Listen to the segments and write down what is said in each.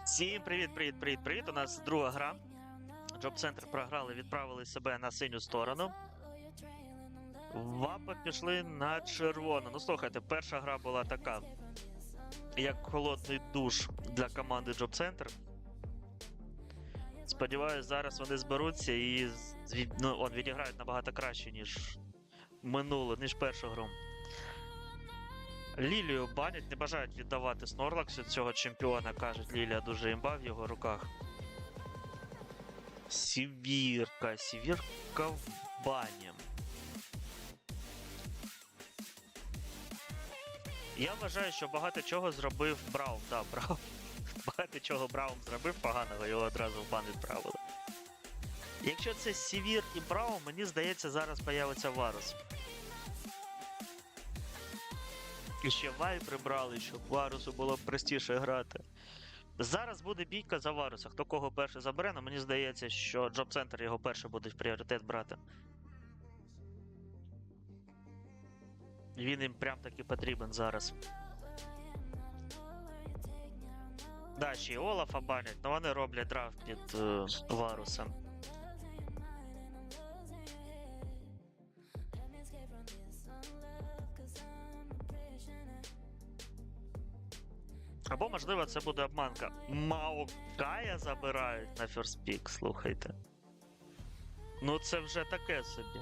Всім привіт, привіт, привіт, привіт. У нас друга гра. Джоб Центр програли, відправили себе на синю сторону. Вапа пішли на червону. Ну слухайте, перша гра була така, як холодний душ для команди Джоб Центр. Сподіваюсь, зараз вони зберуться і ну, он, відіграють набагато краще, ніж минуло, ніж першу гру. Лілію банять, не бажають віддавати Снорлаксу цього чемпіона, кажуть, Лілія дуже імба в його руках. Сівірка, сівірка в бані. Я вважаю, що багато чого зробив Браун. Да, Браун. Багато чого Браун зробив поганого, його одразу в бан відправили. Якщо це Сівір і Браун, мені здається, зараз появиться Варус. І ще Вай прибрали, щоб Варусу було простіше грати. Зараз буде бійка за Варуса. Хто кого перший забере, але мені здається, що Джоб Центр його перший буде в пріоритет брати. Він їм прям таки потрібен зараз. Да, ще й Олафа банять, але вони роблять драфт під е, Варусом. Або, можливо, це буде обманка. Маокая забирають на Pick, слухайте. Ну, це вже таке собі.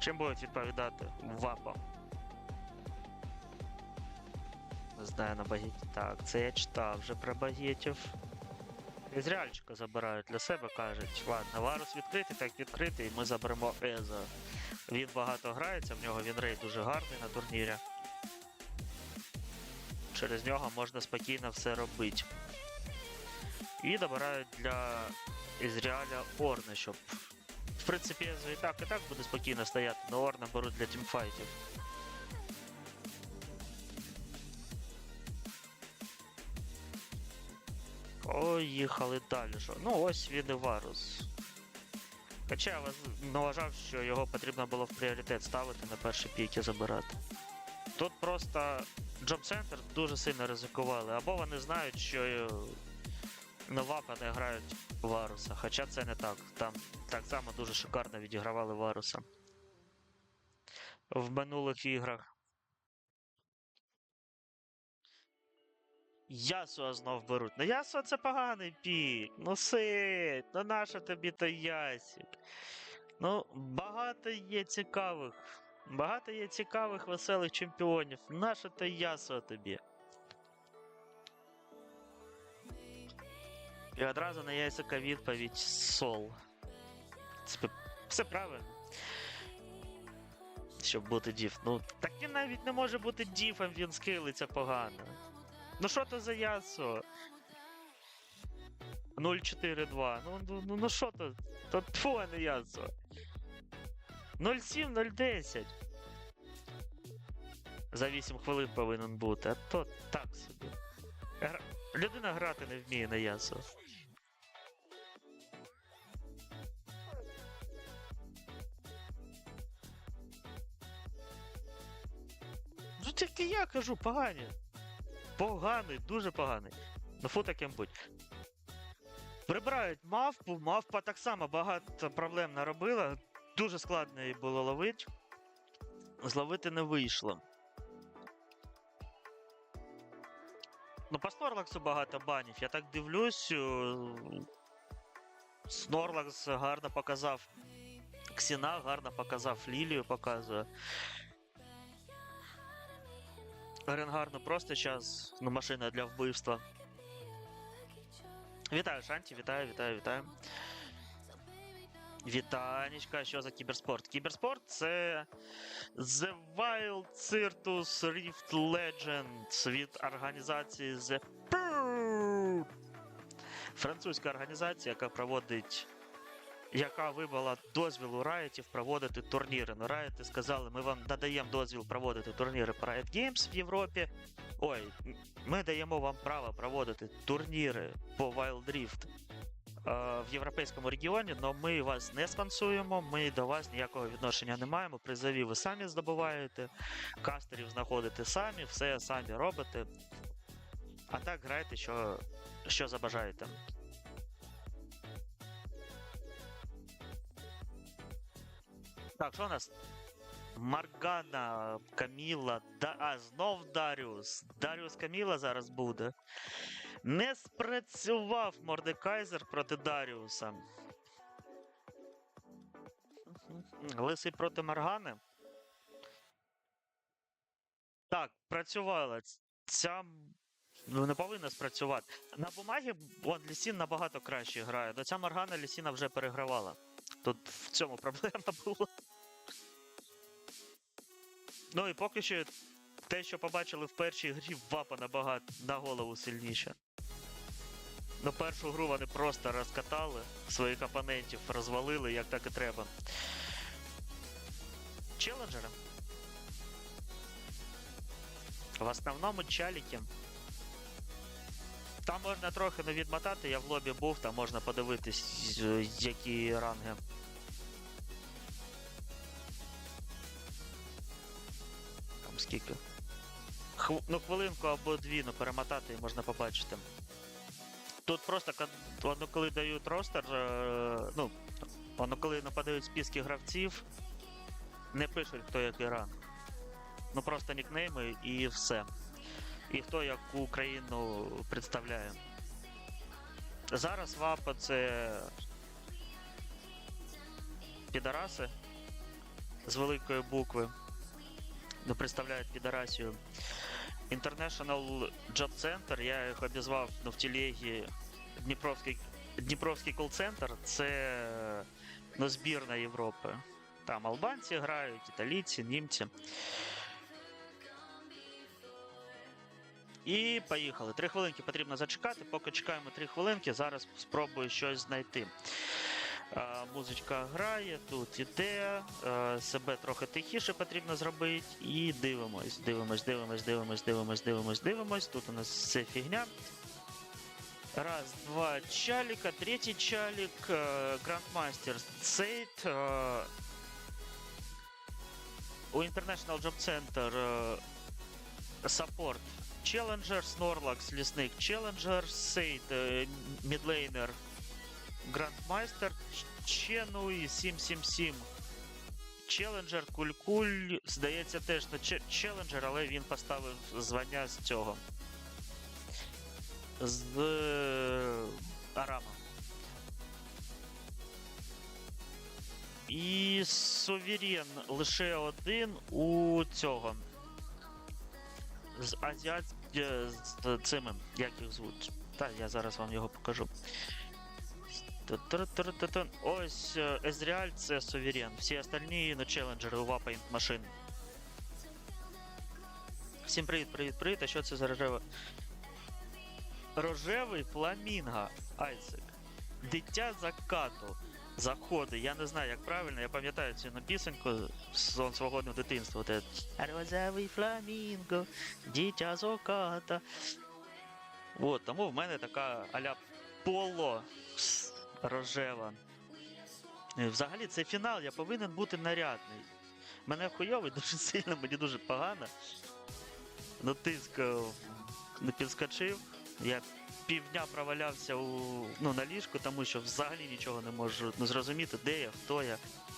Чим будуть відповідати ВАПа? Не знаю на багеті. Так, це я читав вже про багетів. Ізраїльчика забирають для себе, кажуть, ладно, Варус відкритий, так відкритий, ми заберемо Еза. Він багато грається, в нього він рейд дуже гарний на турнірі. Через нього можна спокійно все робити. І добирають для Ізраїля Орна, щоб. В принципі, і так і так буде спокійно стояти, але Орна беруть для тімфайтів. Поїхали далі. Ну, ось він і Варус. Хоча я вважав, що його потрібно було в пріоритет ставити на перші піки забирати. Тут просто Джоб Центр дуже сильно ризикували, або вони знають, що на Вапа не грають Варуса. Хоча це не так. Там так само дуже шикарно відігравали Варуса. В минулих іграх. Ясуа знов беруть. Ну Ясуа це поганий пік. Ну сить, ну нащо тобі той Ясік? Ну, багато є цікавих. Багато є цікавих, веселих чемпіонів. Нащо той Ясуа тобі? І одразу на Ясика відповідь Сол. Це все правильно. Щоб бути діф. Ну, так він навіть не може бути діфом, він скилиться погано. Ну що то за ясо? 042. Ну, ну, ну, ну що то? То тьфу, а не ясо. 07, 010. За 8 хвилин повинен бути, а то так собі. Гра... Людина грати не вміє на ясо. Ну тільки я кажу, погані. Поганий, дуже поганий. Ну фу таким будь. Прибирають мавпу, мавпа так само багато проблем наробила. Дуже складно її було ловити. Зловити не вийшло. Ну, по Снорлаксу багато банів. Я так дивлюсь. е, Снорлакс гарно показав. Ксіна гарно показав, Лілію показує. Ренгар ну просто зараз ну, машина для вбивства. Вітаю, Шанті, вітаю, вітаю, вітаю. Вітанечка, що за кіберспорт? Кіберспорт це The Wild Cirtus Rift Legends від організації The Purr. Французька організація, яка проводить. Яка вибрала дозвіл у Райтів проводити турніри. Ну, Райти сказали, ми вам надаємо дозвіл проводити турніри по Riot Games в Європі. Ой, ми даємо вам право проводити турніри по Wild Rift в європейському регіоні, але ми вас не спонсуємо, ми до вас ніякого відношення не маємо. Призові ви самі здобуваєте, кастерів знаходите самі, все самі робите. А так грайте, що, що забажаєте. Так, що у нас? Маргана, Каміла, да... а, знов Даріус. Даріус Каміла зараз буде. Не спрацював Мордекайзер проти Даріуса. Лисий проти Маргани. Так, працювала. Ця ну, не повинна спрацювати. На бумагі Лісін набагато краще грає. До ця Маргана Лісіна вже перегравала. Тут в цьому проблема була. Ну і поки що те, що побачили в першій грі, вапа набагато на голову сильніше. Ну, першу гру вони просто розкатали своїх опонентів, розвалили, як так і треба. Челенджери. В основному чаліки. Там можна трохи не відмотати, я в лобі був, там можна подивитись, які ранги. Там скільки. Хв... Ну, хвилинку або дві, ну перемотати і можна побачити. Тут просто воно коли дають ростер, е, ну, воно коли нападають списки гравців, не пишуть, хто який ранг. Ну просто нікнейми і все. І хто яку країну представляє. Зараз ВАПа це підараси з великої букви. Ну, представляють підарасію. International Job Center, я їх обізвав ну, в телегі Дніпровський, Дніпровський кол-центр це ну, збірна Європи. Там албанці грають, італійці, німці. І поїхали. Три хвилинки потрібно зачекати. Поки чекаємо три хвилинки, зараз спробую щось знайти. А, музичка грає, тут іде, а, себе трохи тихіше потрібно зробити. І дивимось, дивимось, дивимось, дивимось, дивимось, дивимось, дивимось. Тут у нас все фігня. Раз, два чалика, третий чалик, э, Grandmaster Сейт. э, у International Job Center э, Challenger, Snorlax, Лесник Challenger, Сейт, э, Midlaner, Grandmaster, 777. Челенджер, Куль-Куль, здається, теж на че- Челенджер, але він поставив звання з цього. З е, Арама. І Суверен лише один у цього. З азіат е, з цими, як їх звуть. Та, я зараз вам його покажу. Ось е, Ezreal це Суверен. Всі остальні ну, челенджери у Вапа машин. Всім привіт, привіт, привіт. А що це за рожева? Рожевий фламінго. Айсек. Дитя закату. Заходи. Я не знаю, як правильно, я пам'ятаю цю пісеньку з свого дитинства. От це Рожевий фламінго, дитя заката. От, тому в мене така аля поло рожева. Е, Взагалі, це фінал, я повинен бути нарядний. Мене хуйовий дуже сильно, мені дуже погано. Ну, тиск е, не підскочив. Я півдня провалявся у, ну, на ліжку, тому що взагалі нічого не можу ну, зрозуміти, де я, хто я.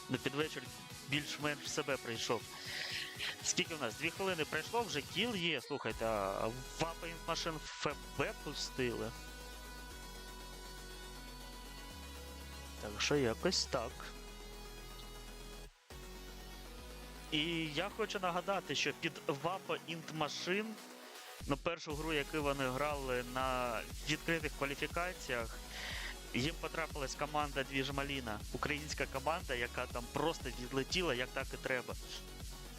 Ну, під вечір більш-менш себе прийшов. Скільки в нас? Дві хвилини пройшло, вже кіл є. Слухайте, а Вапа машин ФБ пустили. Так що якось так. І я хочу нагадати, що під Вапа Machine, ну першу гру, яку вони грали на відкритих кваліфікаціях, їм потрапилась команда Двіж Маліна, українська команда, яка там просто відлетіла як так і треба.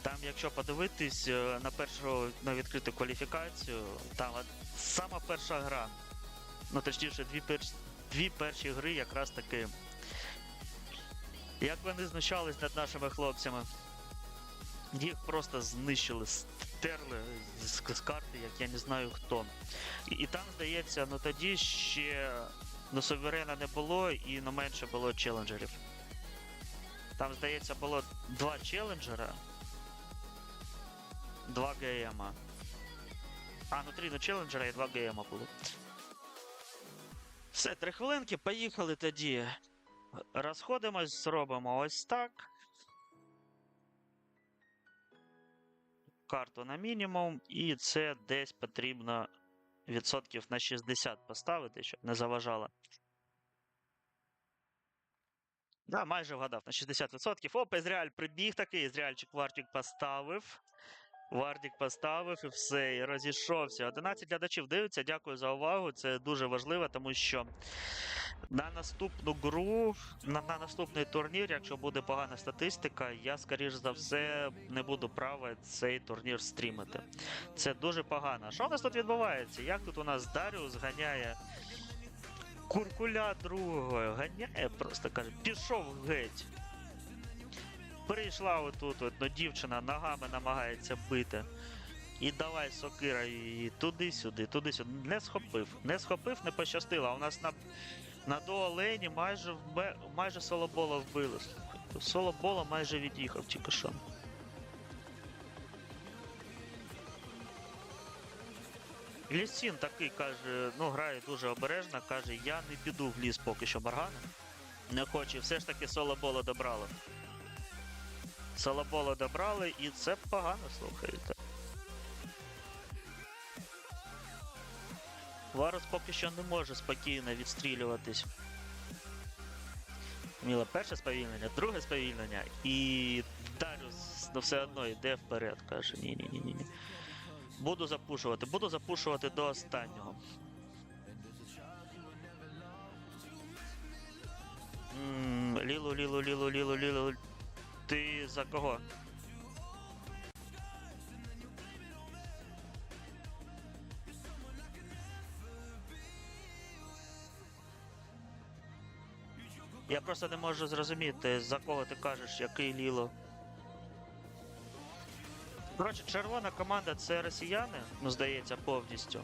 Там, якщо подивитись е, на першу на відкриту кваліфікацію, там сама перша гра. Ну точніше, дві, перш, дві перші гри якраз таки. Як вони знущались над нашими хлопцями. Їх просто знищили, стерли з, карти, як я не знаю хто. І, і там, здається, ну тоді ще Ну, суверена не було і ну, менше було челенджерів. Там, здається, було два челенджера. Два ГМа. А, ну три ну, челенджера і два ГМа було. Все, три хвилинки, поїхали тоді. Розходимось, робимо ось так. Карту на мінімум, і це десь потрібно відсотків на 60 поставити, щоб не заважало. Да, майже вгадав на 60%. Оп, Ізраїль прибіг такий, Ізраїльчик Вартік поставив. Вардік поставив і все, і розійшовся. 11 глядачів дивиться. Дякую за увагу. Це дуже важливо, тому що на наступну гру, на, на наступний турнір, якщо буде погана статистика, я, скоріш за все, не буду право цей турнір стрімити. Це дуже погано. Що у нас тут відбувається? Як тут у нас Даріус ганяє куркуля другого? Ганяє просто каже, пішов геть. Прийшла отут, от, ну, дівчина ногами намагається бити. І давай сокира і туди-сюди, туди-сюди. Не схопив. Не схопив, не пощастило. У нас на, на дуолені майже майже солобола вбили. Солобола майже від'їхав тільки що. Лісін такий каже, ну грає дуже обережно, каже, я не піду в ліс поки що Баргана. Не хоче, все ж таки солобола добрало. Солобола добрали, і це погано, слухайте. Варус поки що не може спокійно відстрілюватись. Міло перше сповільнення, друге сповільнення, і Даріус ну, все одно йде вперед, каже. Ні-ні-ні. ні Буду запушувати, буду запушувати до останнього. Лілу, лілу, лілу, лілу, лілу. Ти за кого? Я просто не можу зрозуміти, за кого ти кажеш, який Ліло. Коротше, червона команда це росіяни, ну здається, повністю.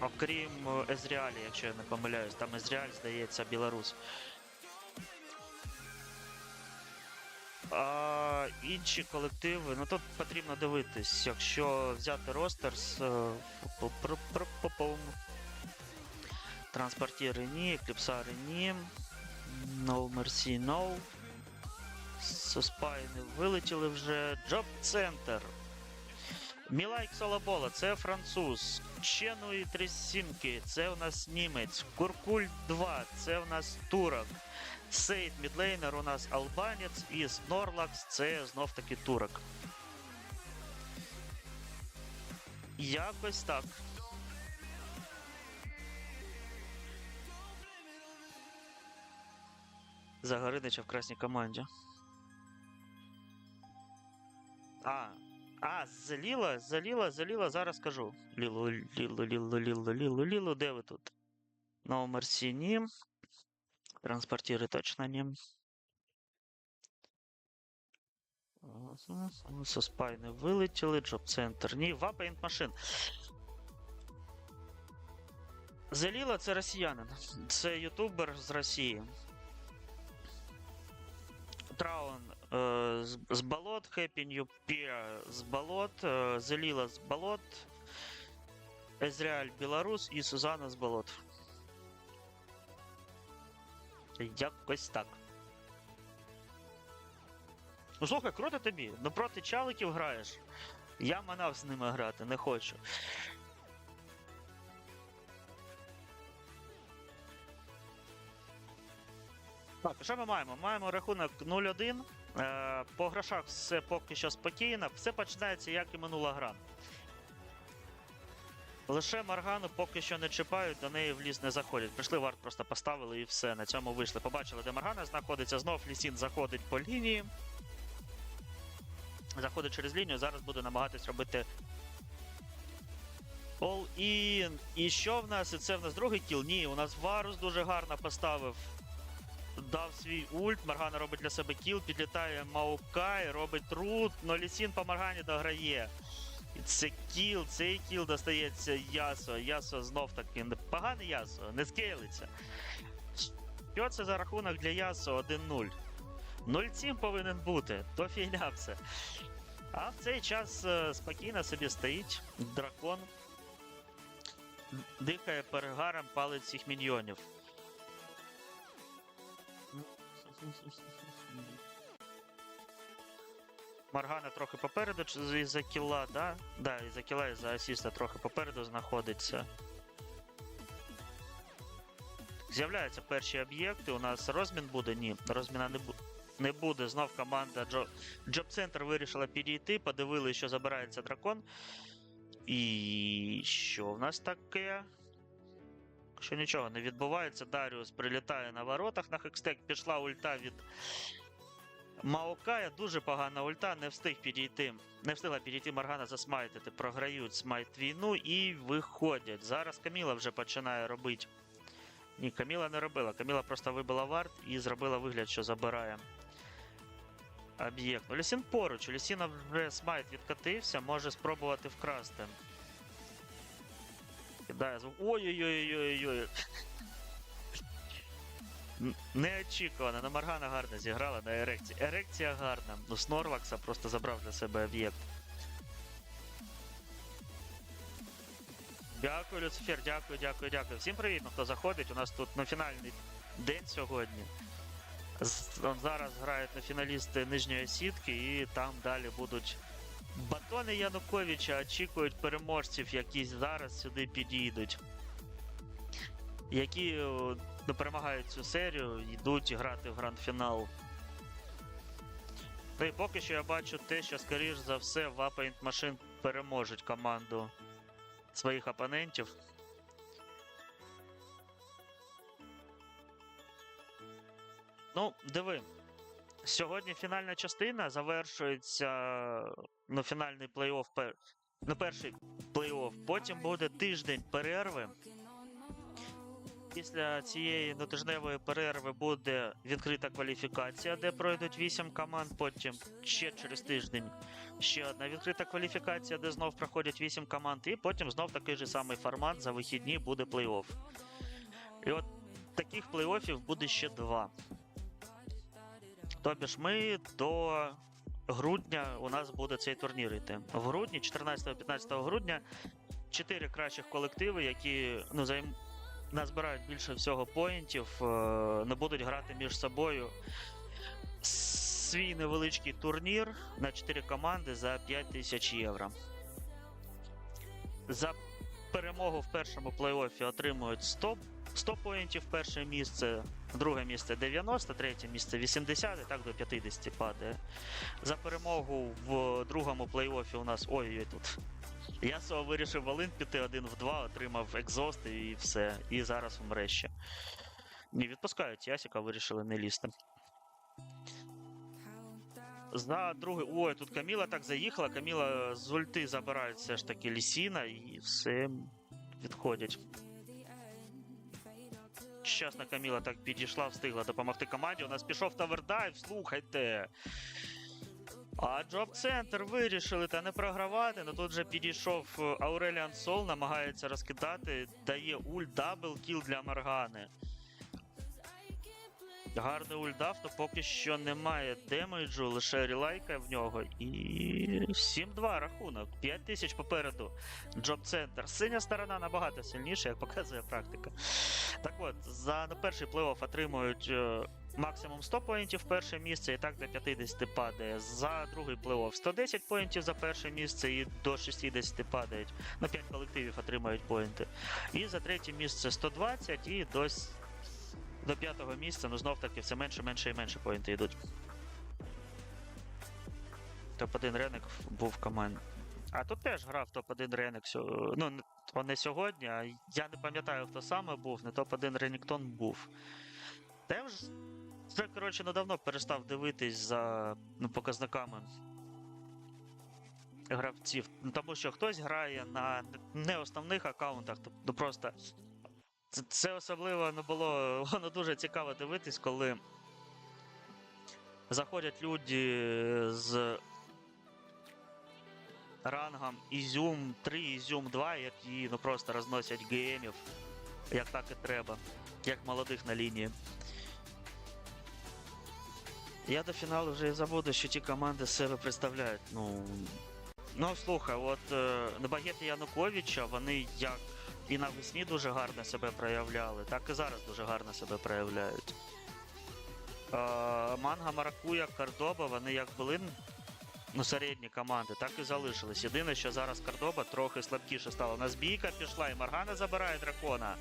Окрім Езріалі, якщо я не помиляюсь, там Езріаль, здається, білорус. А інші колективи, ну тут потрібно дивитись, якщо взяти ростер з е, по- про- про- по- по- транспортіри ні, екліпсари ні, No Mercy No. Суспайни вилетіли вже. Джоб Центр. Мілайк Солобола, це француз. Ченуї Трісінки, це у нас німець. Куркуль 2, це у нас турок. Сейд Мідлейнер у нас албанець і Снорлакс це знов таки турок. Якось так. Загоринича в красній команді. А. А, заліла, заліла, заліла, зараз скажу. Ліло, ліло, ліло, ліло, ліло, ліло, де ви тут? No Mercy ні. Транспортири точно ні. Соспайни вилетіли, Джоб Центр. Ні, Вапейнт машин. Заліла це росіянин. Це ютубер з Росії. Траун з, з болот, Happy New Year з болот, е, Заліла з болот, Езріаль Білорус і Сузана з болот. Якось так. Ну слухай, круто тобі. Ну проти чаликів граєш. Я манав з ними грати, не хочу. Так, що ми маємо? Маємо рахунок 0-1. Е, по грошах все поки що спокійно. Все починається, як і минула гра. Лише Маргану поки що не чіпають, до неї в ліс не заходять. Прийшли варт, просто поставили і все. На цьому вийшли. Побачили, де Маргана знаходиться. Знов Лісін заходить по лінії. Заходить через лінію. Зараз буде намагатись робити All-in. І що в нас? І це в нас другий кіл? Ні, у нас Варус дуже гарно поставив. Дав свій ульт, Маргана робить для себе кіл, підлітає Маукай, робить рут, но Лісін по Маргані дограє. Це кіл, цей кіл достається Ясо. Ясо знов таки не Поганий Ясо, не скейлиться. Що це за рахунок для Ясо 1-0? 0-7 повинен бути, то фігня все. А в цей час е, спокійно собі стоїть дракон, дихає перегаром, палить всіх міньйонів. Маргана трохи попереду чи із-за кіла, да? Да, із-за кіла, із-за асіста трохи попереду знаходиться. З'являються перші об'єкти. У нас розмін буде? Ні, розміна не буде. Не буде. Знов команда Джо... Job Center вирішила підійти, подивили, що забирається дракон. І що в нас таке? Що нічого не відбувається, Даріус прилітає на воротах на хекстек, пішла ульта від Маокая, дуже погана ульта, не встиг підійти. Не встигла підійти Маргана засмайтити. Програють смайт війну і виходять. Зараз Каміла вже починає робити. Ні, Каміла не робила. Каміла просто вибила варт і зробила вигляд, що забирає об'єкт. Ну, Лісін поруч. У вже смайт відкатився, може спробувати вкрасти. Кидає звук. Ой-ой-ой-ой-ой. Неочікувано. На Маргана гарно зіграла на ерекції. Ерекція гарна. Ну, Снорвакса просто забрав для себе об'єкт. Дякую, Люцифер, дякую, дякую, дякую. Всім привіт, ну, хто заходить. У нас тут ну, фінальний день сьогодні. З- Зараз грають на фіналісти нижньої сітки, і там далі будуть батони Януковича, очікують переможців, які зараз сюди підійдуть. Які о, ну, перемагають цю серію, йдуть грати в гранд-фінал. Ну і поки що я бачу те, що, скоріш за все, Вапаінт Машин переможуть команду своїх опонентів. Ну, диви. Сьогодні фінальна частина завершується ну, фінальний плей-офф. Ну, перший плей-офф. Потім буде тиждень перерви. Після цієї нотижневої перерви буде відкрита кваліфікація, де пройдуть 8 команд. Потім ще через тиждень ще одна відкрита кваліфікація, де знов проходять 8 команд. І потім знов такий же самий формат за вихідні буде плей-офф. І от таких плей-оффів буде ще два. Тобі ж ми до грудня у нас буде цей турнір йти. В грудні, 14-15 грудня, чотири кращих колективи, які ну, займ... назбирають більше всього поінтів, е, не будуть грати між собою свій невеличкий турнір на 4 команди за 5 тисяч євро. За перемогу в першому плей-оффі отримують 100, 100 поінтів перше місце, друге місце 90, третє місце 80 і так до 50 падає. За перемогу в другому плей-оффі у нас ой-ой тут. Ясо вирішив Волин піти один в два, отримав екзост і все. І зараз вмре ще. Ні, відпускають Ясіка, вирішили не лізти. За другий. Ой, тут Каміла так заїхала. Каміла з ульти забирає все ж таки Лісіна і все відходять. Щасна Каміла так підійшла, встигла допомогти команді. У нас пішов тавердайв, слухайте. А Джоб Центр вирішили та не програвати. Ну тут же підійшов е, Ауреліан Сол, намагається розкидати, дає ульт дабл кіл для Маргани. Гарний ульт дав, то поки що немає демеджу, лише релайка в нього. І 7-2 рахунок. 5 тисяч попереду. Джоб Центр. Синя сторона набагато сильніша, як показує практика. Так от, за перший плей-офф отримують е, максимум 100 поінтів перше місце, і так до 50 падає. За другий плей-офф 110 поінтів за перше місце і до 60 падають. Ну, 5 колективів отримають поінти. І за третє місце 120 і до, до п'ятого місця, ну знов таки все менше, менше і менше поінти йдуть. Топ-1 Реник був в команді. А тут теж грав топ-1 Реник. Ну, не- сьогодні, а я не пам'ятаю, хто саме був, не топ-1 Реніктон був. Я вже, вже коротше, недавно перестав дивитись за ну, показниками гравців. Тому що хтось грає на не основних аккаунтах, тобто просто. Це, особливо не було. Воно дуже цікаво дивитись, коли заходять люди з рангом Ізюм 3, Ізюм 2, які ну просто розносять геймів. Як так і треба. Як молодих на лінії. Я до фіналу вже і забуду, що ті команди себе представляють. Ну. Ну, слухай, от е, Багети Януковича, вони як і навесні дуже гарно себе проявляли, так і зараз дуже гарно себе проявляють. Манга Маракуя, Кардоба, вони як були ну, середні команди, так і залишились. Єдине, що зараз Кардоба трохи слабкіше стала. У нас бійка пішла, і Маргана забирає дракона.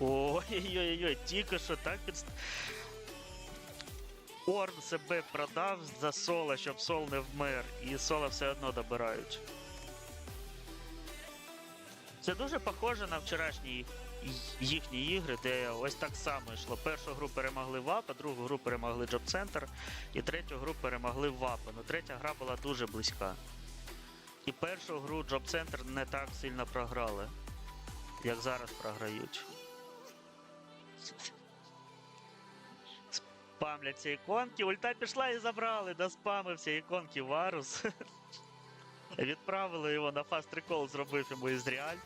Ой-ой-ой, тільки що так під... Орн себе продав за соло, щоб сол не вмер, і соло все одно добирають. Це дуже похоже на вчорашні їхні ігри, де ось так само йшло. Першу гру перемогли ВАПа, другу гру перемогли Джоб Центр, і третю гру перемогли ВАПа. Ну третя гра була дуже близька. І першу гру Джоб Центр не так сильно програли, як зараз програють. Спамляться іконки, ульта пішла і забрали, доспамився іконки Варус. Відправили його на фаст рекол, зробив йому із реаль.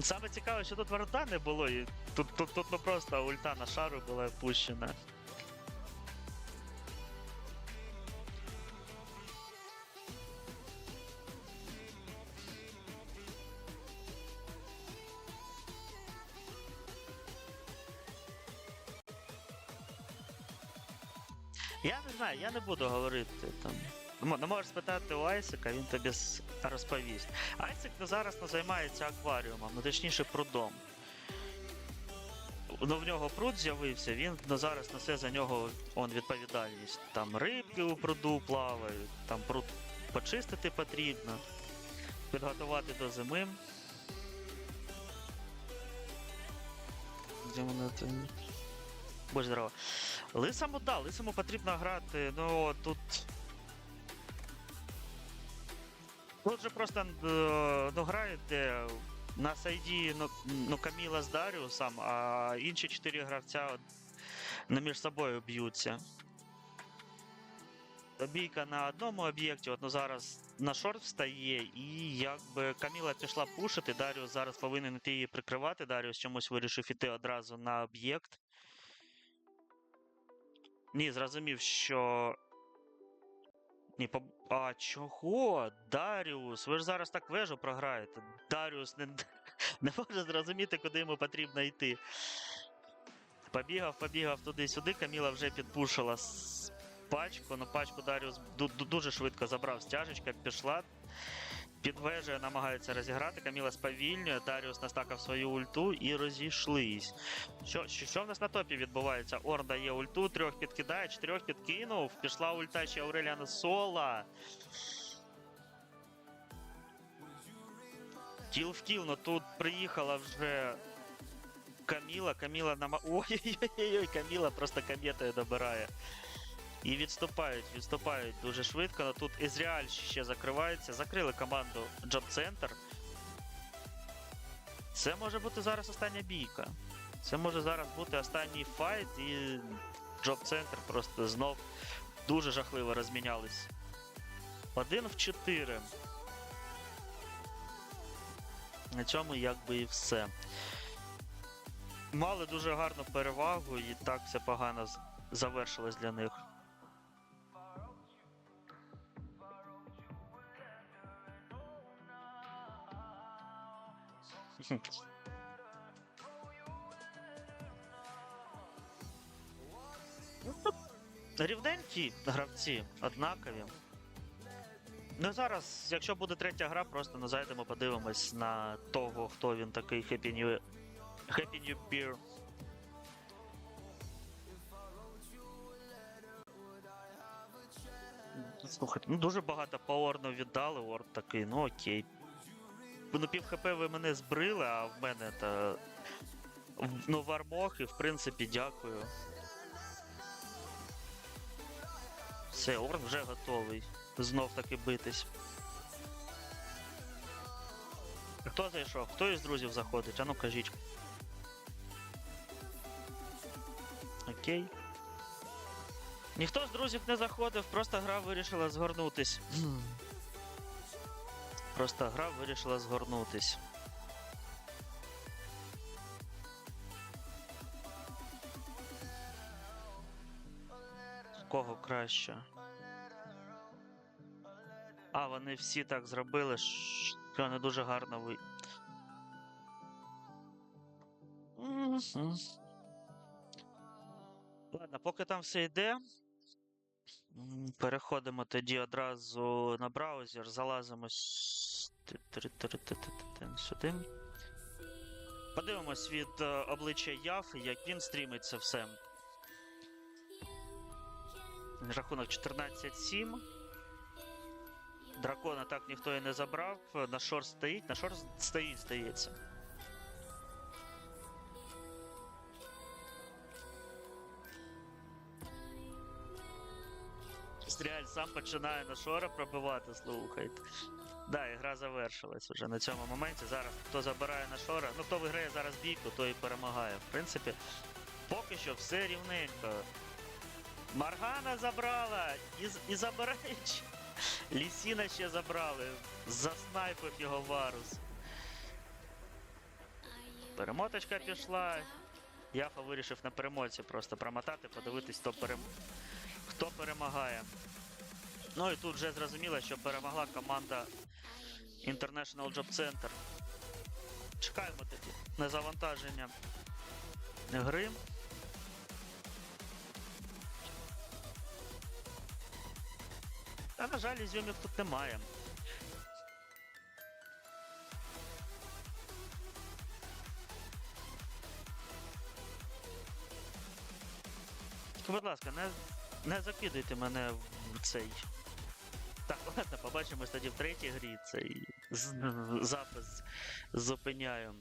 Саме цікаве, що тут ворота не було, і тут, тут, тут ну просто ульта на шару була пущена. Я не не буду говорити там. Ну, ну, можеш спитати у Айсика, він тобі розповість. Айсик ну, зараз ну, займається акваріумом, ну точніше прудом. Ну, в нього пруд з'явився, він ну, зараз несе за нього он, відповідальність. Там рибки у пруду плавають, там пруд почистити потрібно, підготувати до зими. Де мене там? Будь здорово. Лисому, да, лисому потрібно грати, ну тут. Тут же просто е, ну, граєте на сайді ну, ну, Каміла з Даріусом, а інші чотири гравця от, ну, між собою б'ються. Бійка на одному об'єкті, от ну, зараз на шорт встає, і якби Каміла пішла пушити, Даріус зараз повинен іти її прикривати. Даріус чомусь вирішив іти одразу на об'єкт. Ні, зрозумів, що. Ні, по... А чого? Даріус? Ви ж зараз так вежу програєте. Даріус не, не може зрозуміти, куди йому потрібно йти. Побігав, побігав туди-сюди. Каміла вже підпушила пачку. Ну, пачку Даріус ду- ду- дуже швидко забрав. Стяжечка пішла. Під вежею намагається розіграти. Каміла сповільнює. Даріус настакав свою ульту і розійшлись. Що, що, що в нас на топі відбувається? Орн дає ульту, трьох підкидає, чотирьох підкинув. Пішла ульта ще Ауреліана Сола. Кіл в кіл, ну тут приїхала вже Каміла. Каміла нама... Ой-ой-ой, Каміла просто кометою добирає. І відступають, відступають дуже швидко. Ну тут Ізріаль ще закривається. Закрили команду Job Center. Це може бути зараз остання бійка. Це може зараз бути останній файт, і Job Center просто знов дуже жахливо розмінялись. Один в 4. На цьому якби і все. Мали дуже гарну перевагу, і так все погано завершилось для них. Ну, Рівненькі гравці, однакові. Ну зараз, якщо буде третя гра, просто ну, зайдемо, подивимось на того, хто він такий Happy New, Happy New Beer. Слухайте, ну дуже багато по віддали, Орн такий, ну окей. Ну пів хп ви мене збрили, а в мене та. Ну, вармох, і в принципі дякую. Все, Орн вже готовий. Знов таки битись. Хто зайшов? Хто із друзів заходить? Ану кажіть. Окей. Ніхто з друзів не заходив, просто гра вирішила згорнутись. Просто гра вирішила згорнутись. Кого краще? А, вони всі так зробили, що не дуже гарно ви. Ладно, поки там все йде. Переходимо тоді одразу на браузер, залазимо сюди. Подивимось від е, обличчя Яф, як він стрімить це все. Рахунок 14-7. Дракона так ніхто і не забрав. На шорт стоїть, на шорт стоїть, здається. Сам починає на шора пробивати, слухайте. Да, і гра завершилась вже на цьому моменті. Зараз хто забирає на шора, ну хто виграє зараз бійку, той і перемагає. В принципі, поки що все рівненько. Маргана забрала і, і забирають. Лісіна ще забрали. Заснайпив його Варус. Перемоточка пішла. Яфа вирішив на перемотці просто промотати, подивитись, хто, перем... хто перемагає. Ну і тут вже зрозуміло, що перемогла команда International Job Center. Чекаємо тоді на завантаження гри. Та, на жаль, ізюмів тут немає. Будь ласка, не, не закидуйте мене в цей. Ладно, побачимось тоді в третій грі. Цей запис зупиняю.